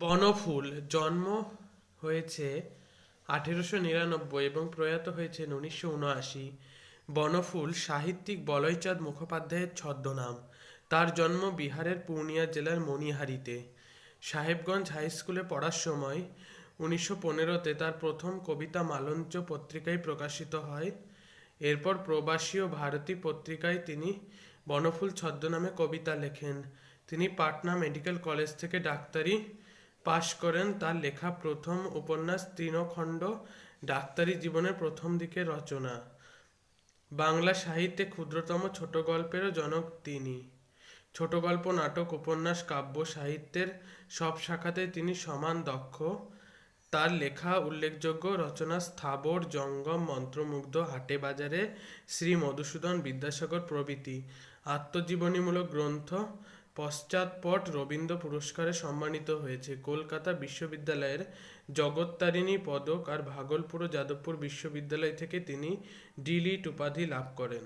বনফুল জন্ম হয়েছে আঠেরোশো নিরানব্বই এবং প্রয়াত হয়েছেন উনিশশো উনআশি। বনফুল সাহিত্যিক বলয়চাঁদ মুখোপাধ্যায়ের ছদ্মনাম। তার জন্ম বিহারের পূর্ণিয়া জেলার মণিহারিতে। সাহেবগঞ্জ হাই স্কুলে পড়ার সময় উনিশশো পনেরোতে তার প্রথম কবিতা মালঞ্চ পত্রিকায় প্রকাশিত হয়। এরপর প্রবাসী ও ভারতী পত্রিকায় তিনি বনফুল ছদ্মনামে কবিতা লেখেন। তিনি পাটনা মেডিকেল কলেজ থেকে ডাক্তারি পাশ করেন তার লেখা প্রথম উপন্যাস তৃণখণ্ড, ডাক্তারি জীবনের প্রথম দিকের রচনা। বাংলা সাহিত্যে ক্ষুদ্রতম ছোট গল্পেরও জনক তিনি। ছোট গল্প, নাটক, উপন্যাস, কাব্য, সাহিত্যের সব শাখাতে তিনি সমান দক্ষ। তার লেখা উল্লেখযোগ্য রচনা স্থাবর, জঙ্গম, মন্ত্রমুগ্ধ, হাটে বাজারে শ্রী মধুসূদন বিদ্যাসাগর প্রভৃতি। আত্মজীবনীমূলক গ্রন্থ পশ্চাৎপট রবীন্দ্র পুরস্কারে সম্মানিত হয়েছে। কলকাতা বিশ্ববিদ্যালয়ের জগত্তারিণী পদক আর ভাগলপুর ও যাদবপুর বিশ্ববিদ্যালয় থেকে তিনি ডি লিট উপাধি লাভ করেন।